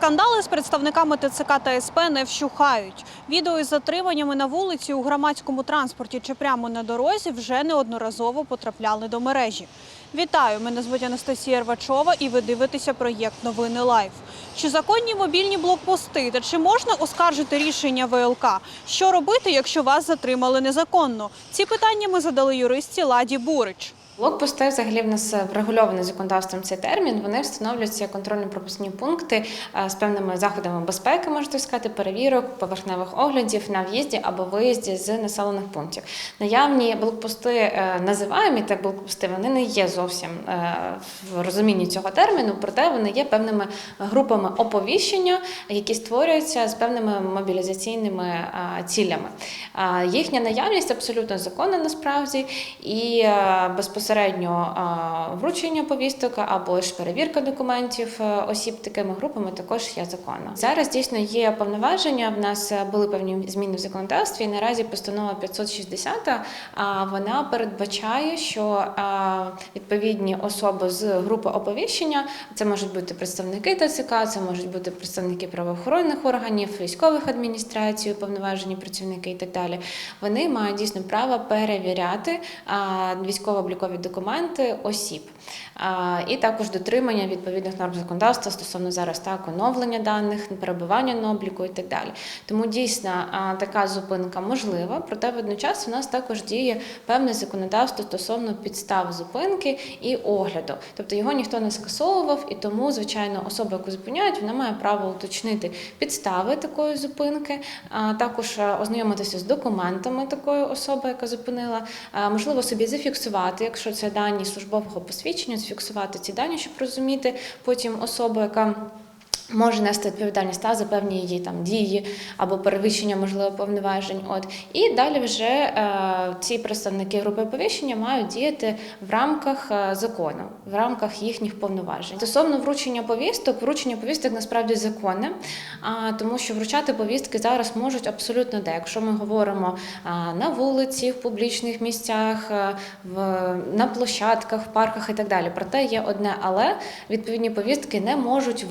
Скандали з представниками ТЦК та СП не вщухають. Відео із затриманнями на вулиці у громадському транспорті чи прямо на дорозі вже неодноразово потрапляли до мережі. Вітаю! Мене звуть Анастасія Рвачова і ви дивитеся проєкт Новини Лайф. Чи законні мобільні блокпости та чи можна оскаржити рішення ВЛК? Що робити, якщо вас затримали незаконно? Ці питання ми задали юристі Ладі Бурич. Блокпости взагалі в нас врегульований законодавством цей термін. Вони встановлюються контрольно-пропускні пункти е, з певними заходами безпеки, можна сказати, перевірок, поверхневих оглядів на в'їзді або виїзді з населених пунктів. Наявні блокпости е, називаємо так блокпости, вони не є зовсім е, в розумінні цього терміну, проте вони є певними групами оповіщення, які створюються з певними мобілізаційними е, цілями. Е, Їхня наявність абсолютно законна насправді і е, безпосередньо вручення повісток або ж перевірка документів е, осіб такими групами також є законно. Зараз дійсно є повноваження. В нас були певні зміни в законодавстві. і Наразі постанова 560 а вона передбачає, що відповідні особи з групи оповіщення це можуть бути представники ТЦК, це можуть бути представники правоохоронних органів, військових адміністрацій, уповноважені працівники і так далі. Вони мають дійсно право перевіряти а, військово-облікові документи осіб. І також дотримання відповідних норм законодавства стосовно зараз так оновлення даних, перебування на обліку і так далі. Тому дійсно така зупинка можлива, проте водночас у нас також діє певне законодавство стосовно підстав зупинки і огляду. Тобто його ніхто не скасовував, і тому, звичайно, особа, яку зупиняють, вона має право уточнити підстави такої зупинки, також ознайомитися з документами такої особи, яка зупинила, можливо, собі зафіксувати, якщо це дані службового посвідчення, зафіксувати ці дані, щоб розуміти потім особу, яка. Може нести відповідальність та за певні її там дії або перевищення можливо повноважень. От і далі вже е, ці представники групи оповіщення мають діяти в рамках е, закону, в рамках їхніх повноважень. Стосовно вручення повісток, вручення повісток насправді законне, а тому що вручати повістки зараз можуть абсолютно де. Якщо ми говоримо на вулиці, в публічних місцях, е, в на площадках, в парках і так далі. Проте є одне, але відповідні повістки не можуть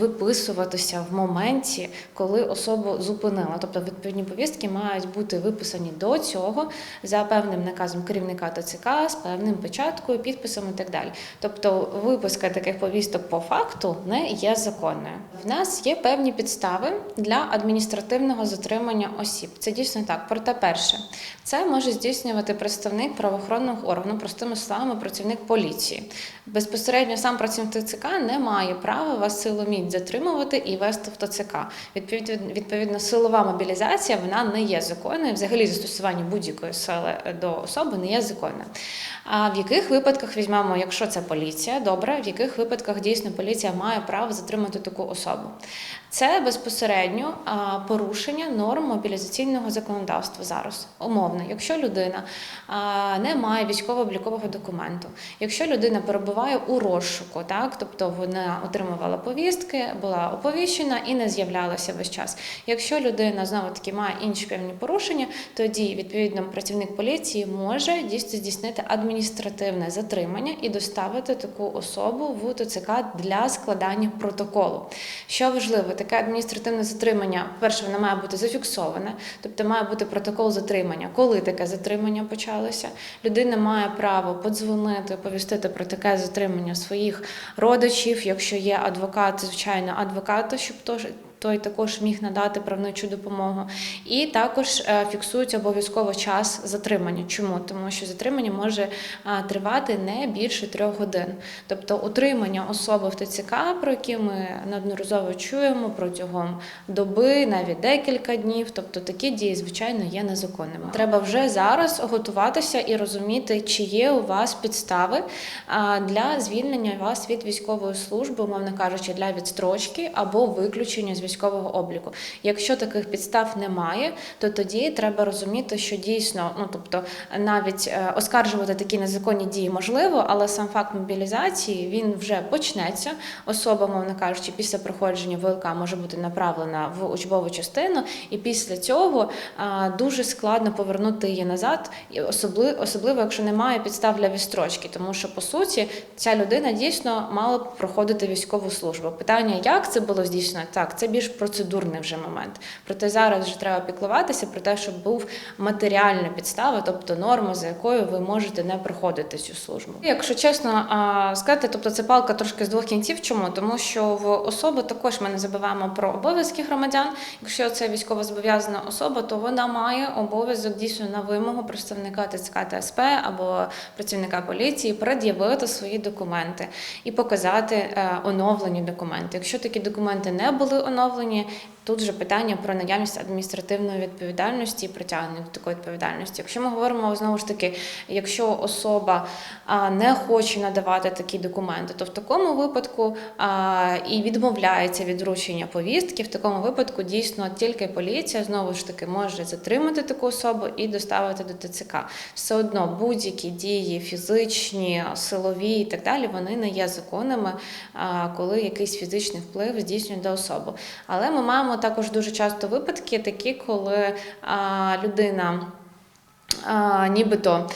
виписуватися в моменті, коли особу зупинила. Тобто відповідні повістки мають бути виписані до цього за певним наказом керівника ТЦК з певним печаткою, підписом і так далі. Тобто виписка таких повісток по факту не є законною. В нас є певні підстави для адміністративного затримання осіб. Це дійсно так. Проте перше, це може здійснювати представник правоохоронного органу, простими словами, працівник поліції. Безпосередньо сам працівник ТЦК не має права вас силоміць затримувати і вести в ТЦК. Відповідно, відповідно, силова мобілізація вона не є законною. Взагалі застосування будь-якої сили до особи не є законною. А в яких випадках візьмемо, якщо це поліція, добре, в яких випадках дійсно поліція має право затримати таку особу? Це безпосередньо порушення норм мобілізаційного законодавства зараз. Умовно, якщо людина не має військово-облікового документу, якщо людина перебуває у розшуку, так тобто вона отримувала повістки, була оповіщена і не з'являлася весь час. Якщо людина знову таки має інші певні порушення, тоді відповідно працівник поліції може дійсно здійснити адміністративне затримання і доставити таку особу в ТЦК для складання протоколу. Що важливо, таке адміністративне затримання, перше, воно має бути зафіксоване, тобто має бути протокол затримання, коли таке затримання почалося. Людина має право подзвонити, повістити про таке затримання своїх родичів, якщо є адвокат, звичайно, адвоката, щоб той також міг надати правничу допомогу. І також е, фіксується обов'язково час затримання. Чому? Тому що затримання може е, тривати не більше трьох годин. Тобто утримання особи в ТЦК, про які ми неодноразово чуємо протягом доби, навіть декілька днів. Тобто такі дії, звичайно, є незаконними. Треба вже зараз готуватися і розуміти, чи є у вас підстави для звільнення вас від військової служби, умовно кажучи, для відстрочки або виключення з військового обліку. Якщо таких підстав немає, то тоді треба розуміти, що дійсно, ну тобто, навіть е, оскаржувати такі незаконні дії можливо, але сам факт мобілізації він вже почнеться. Особа, мовно кажучи, після проходження ВЛК може бути направлена в учбову частину, і після цього а, дуже складно повернути її назад, особливо якщо немає підстав для відстрочки, тому що по суті ця людина дійсно мала б проходити військову службу. Питання, як це було здійснено? Так, це більш процедурний вже момент. Проте зараз вже треба піклуватися про те, щоб був матеріальна підстава, тобто норма, за якою ви можете не проходити цю службу. Якщо чесно сказати, тобто це палка трошки з двох кінців. Чому? Тому що в особи також ми не забуваємо про обов'язки громадян. Якщо це військовозобов'язана особа, то вона має обов'язок дійсно на вимогу представника ТЦК та СП або працівника поліції пред'явити свої документи і показати е, оновлені документи. Якщо такі документи не були оновлені, позбавлені тут вже питання про наявність адміністративної відповідальності і притягнення до такої відповідальності. Якщо ми говоримо знову ж таки, якщо особа не хоче надавати такі документи, то в такому випадку і відмовляється від вручення повістки. В такому випадку дійсно тільки поліція знову ж таки може затримати таку особу і доставити до ТЦК. Все одно будь-які дії фізичні, силові і так далі, вони не є законними, коли якийсь фізичний вплив здійснює до особи. Але ми маємо також дуже часто випадки, такі, коли людина нібито.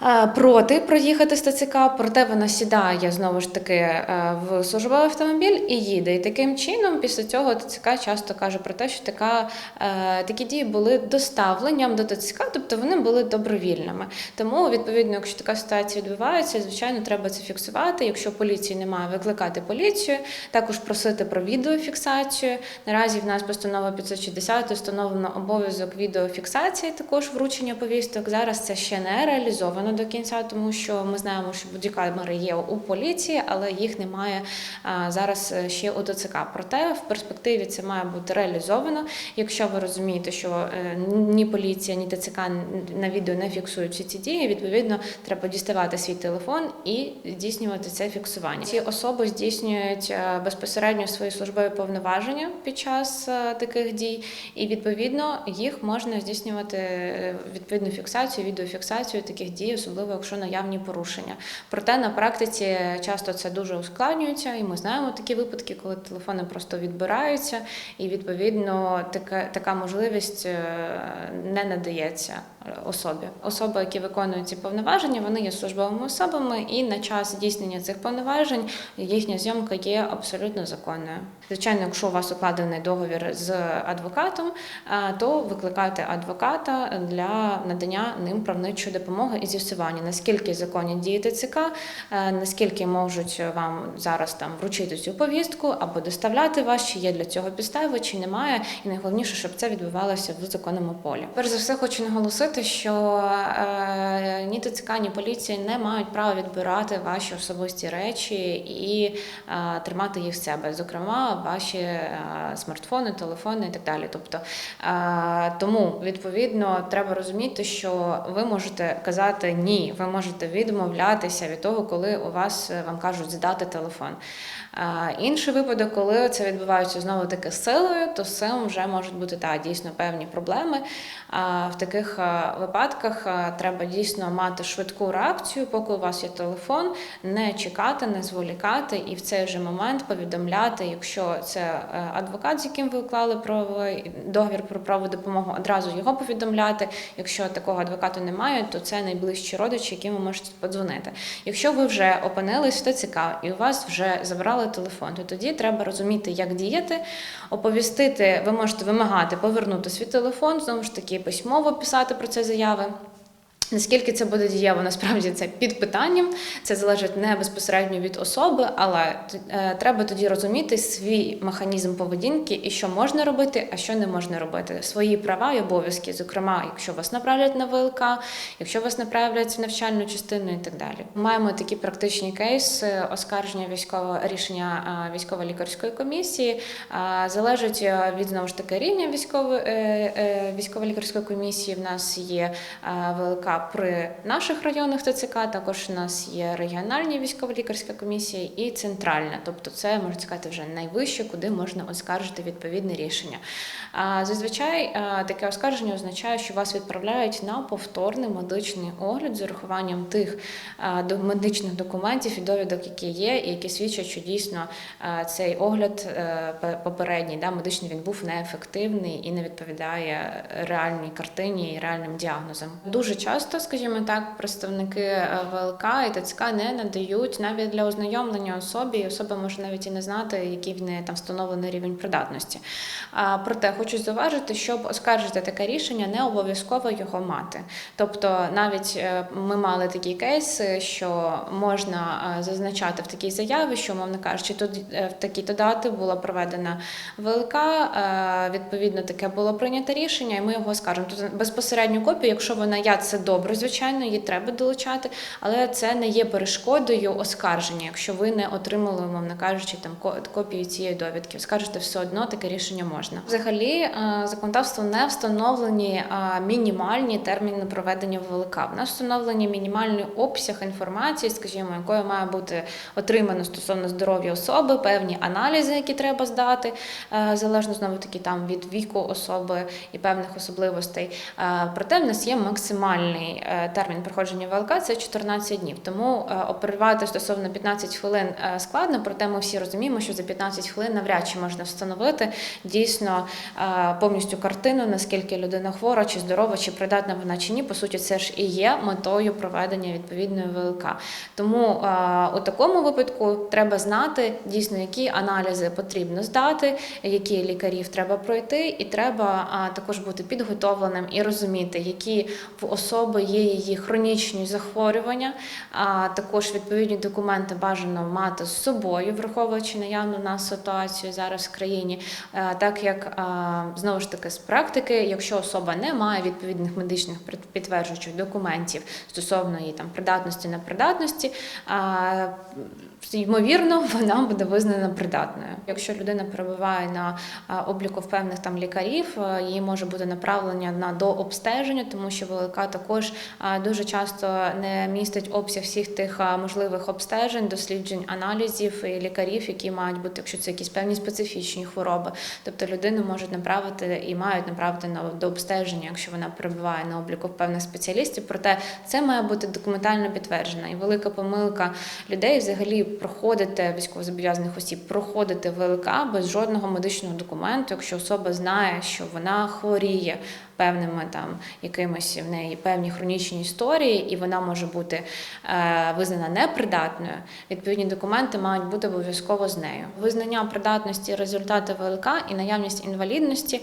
А, Проти проїхати з ТЦК, проте вона сідає знову ж таки е, в службовий автомобіль і їде. І таким чином, після цього ТЦК часто каже про те, що така, е, такі дії були доставленням до ТЦК, тобто вони були добровільними. Тому, відповідно, якщо така ситуація відбувається, звичайно, треба це фіксувати. Якщо поліції немає, викликати поліцію, також просити про відеофіксацію. Наразі в нас постанова 560 встановлено обов'язок відеофіксації, також вручення повісток. Зараз це ще не реалізовано до кінця, тому що ми знаємо, що бодікамери є у поліції, але їх немає а, зараз е, ще у ТЦК. Проте в перспективі це має бути реалізовано. Якщо ви розумієте, що е, ні поліція, ні ТЦК на відео не фіксують всі ці дії, відповідно, треба діставати свій телефон і здійснювати це фіксування. Ці особи здійснюють е, безпосередньо свої службові повноваження під час е, таких дій, і відповідно їх можна здійснювати е, відповідну фіксацію, відеофіксацію таких дій, особливо якщо наявні порушення. Проте на практиці часто це дуже ускладнюється, і ми знаємо такі випадки, коли телефони просто відбираються, і відповідно така, така можливість е, не надається особі. Особи, які виконують ці повноваження, вони є службовими особами, і на час здійснення цих повноважень їхня зйомка є абсолютно законною. Звичайно, якщо у вас укладений договір з адвокатом, е, то викликайте адвоката для надання ним правничої допомоги і з'ясування, наскільки законні дії ТЦК, е, наскільки можуть вам зараз там вручити цю повістку або доставляти вас, чи є для цього підстави, чи немає. І найголовніше, щоб це відбувалося в законному полі. Перш за все, хочу наголосити, що е, ні ТЦК, ні поліція не мають права відбирати ваші особисті речі і е, тримати їх в себе, зокрема, ваші е, смартфони, телефони і так далі. Тобто, тому відповідно треба розуміти, що ви можете казати ні, ви можете відмовлятися від того, коли у вас вам кажуть здати телефон. Інший випадок, коли це відбувається знову таки силою, то з цим вже можуть бути та дійсно певні проблеми. В таких випадках треба дійсно мати швидку реакцію, поки у вас є телефон, не чекати, не зволікати і в цей же момент повідомляти, якщо це е, адвокат, з яким ви уклали правовий договір про правову допомогу, одразу його повідомляти. Якщо такого адвоката немає, то це найближчі родичі, яким ви можете подзвонити. Якщо ви вже опинились в ТЦК і у вас вже забрали телефон, то тоді треба розуміти, як діяти, оповістити. Ви можете вимагати повернути свій телефон, знову ж таки письмово писати про це заяви. Наскільки це буде дієво, насправді це під питанням. Це залежить не безпосередньо від особи, але е, треба тоді розуміти свій механізм поведінки і що можна робити, а що не можна робити. Свої права і обов'язки, зокрема, якщо вас направлять на ВЛК, якщо вас направлять в навчальну частину і так далі. Маємо такі практичні кейси оскарження військового рішення е, військово-лікарської комісії. Е, Залежить е, від знову ж таки рівня військово-лікарської комісії. В нас є е, При наших районах ТЦК. Також у нас є регіональні військово-лікарська комісія і центральна. Тобто, це можна сказати вже найвище, куди можна оскаржити відповідне рішення. Зазвичай таке оскарження означає, що вас відправляють на повторний медичний огляд з урахуванням тих медичних документів і довідок, які є, і які свідчать, що дійсно цей огляд е, попередній да, медичний він був неефективний і не відповідає реальній картині і реальним діагнозам. Дуже часто часто, скажімо так, представники е, ВЛК і ТЦК не надають навіть для ознайомлення особі, і особа може навіть і не знати, який в неї там встановлений рівень придатності. Проте хочу зауважити, щоб оскаржити таке рішення, не обов'язково його мати. Тобто, навіть е, ми мали такі кейси, що можна е, зазначати в такій заяві, що, мовно кажучи, тут в такі-то дати була проведена ВЛК, відповідно, таке було прийнято рішення, і ми його скажемо. Тут безпосередню копію, якщо вона є, це добре, звичайно, її треба долучати, але це не є перешкодою оскарження, якщо ви не отримали, умовно кажучи, там копію цієї довідки. Оскаржити все одно таке рішення можна. Взагалі, е, законодавство не встановлені е, мінімальні терміни проведення ВЛК. В нас встановлені мінімальний обсяг інформації, скажімо, якою має бути отримано стосовно здоров'я особи, певні аналізи, які треба здати, е, залежно знову таки там від віку особи і певних особливостей. Проте в нас є максимальний е, термін проходження ВЛК це 14 днів. Тому е, оперувати стосовно 15 хвилин е, складно, проте ми всі розуміємо, що за 15 хвилин навряд чи можна встановити дійсно повністю картину, наскільки людина хвора, чи здорова, чи придатна вона чи ні. По суті, це ж і є метою проведення відповідної ВЛК. Тому у такому випадку треба знати дійсно, які аналізи потрібно здати, які лікарів треба пройти, і треба також бути підготовленим і розуміти, які в особи є її хронічні захворювання. А також відповідні документи бажано мати з собою, враховуючи наявну в нас ситуацію зараз в країні. Е, Так як знову ж таки з практики, якщо особа не має відповідних медичних підтверджуючих документів стосовно її там придатності непридатності, а, ймовірно, вона буде визнана придатною. Якщо людина перебуває на обліку в певних там лікарів, їй може бути направлення на дообстеження, тому що ВЛК також а, дуже часто не містить обсяг всіх тих можливих обстежень, досліджень, аналізів і лікарів, які мають бути, якщо це якісь певні специфічні хвороби. Тобто людину можуть направити і мають направити на дообстеження, якщо вона перебуває на обліку певних спеціалістів. Проте це має бути документально підтверджено. І велика помилка людей взагалі проходити військовозобов'язаних осіб, проходити ВЛК без жодного медичного документу, якщо особа знає, що вона хворіє певними там якимось в неї певні хронічні історії, і вона може бути е, визнана непридатною. Відповідні документи мають бути обов'язково з нею. Визнання придатності, результати ВЛК і наявність інвалідності.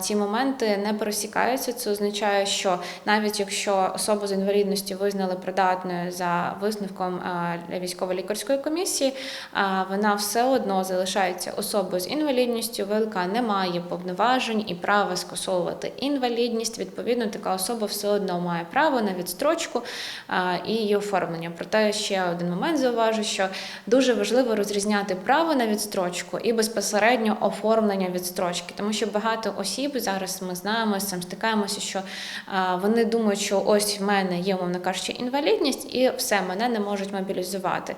Ці моменти не пересікаються. Це означає, що навіть якщо особу з інвалідністю визнали придатною за висновком е, військово-лікарської комісії, а вона все одно залишається особою з інвалідністю. ВЛК не має повноважень і права скасовувати. Відповідно, така особа все одно має право на відстрочку і її оформлення. Проте ще один момент зауважу, що дуже важливо розрізняти право на відстрочку і безпосередньо оформлення відстрочки, тому що багато осіб зараз ми знаємо з цим стикаємося, що вони думають, що ось в мене є, умовно кажучи, інвалідність, і все мене не можуть мобілізувати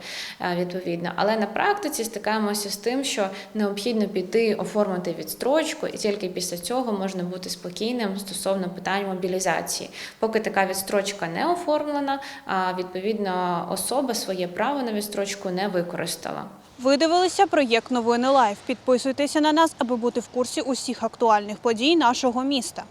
відповідно. Але на практиці стикаємося з тим, що необхідно піти оформити відстрочку, і тільки після цього можна бути спокійним стосовно питань мобілізації. Поки така відстрочка не оформлена, а відповідно особа своє право на відстрочку не використала. Ви дивилися проєкт Новини Лайф. Підписуйтеся на нас, аби бути в курсі усіх актуальних подій нашого міста.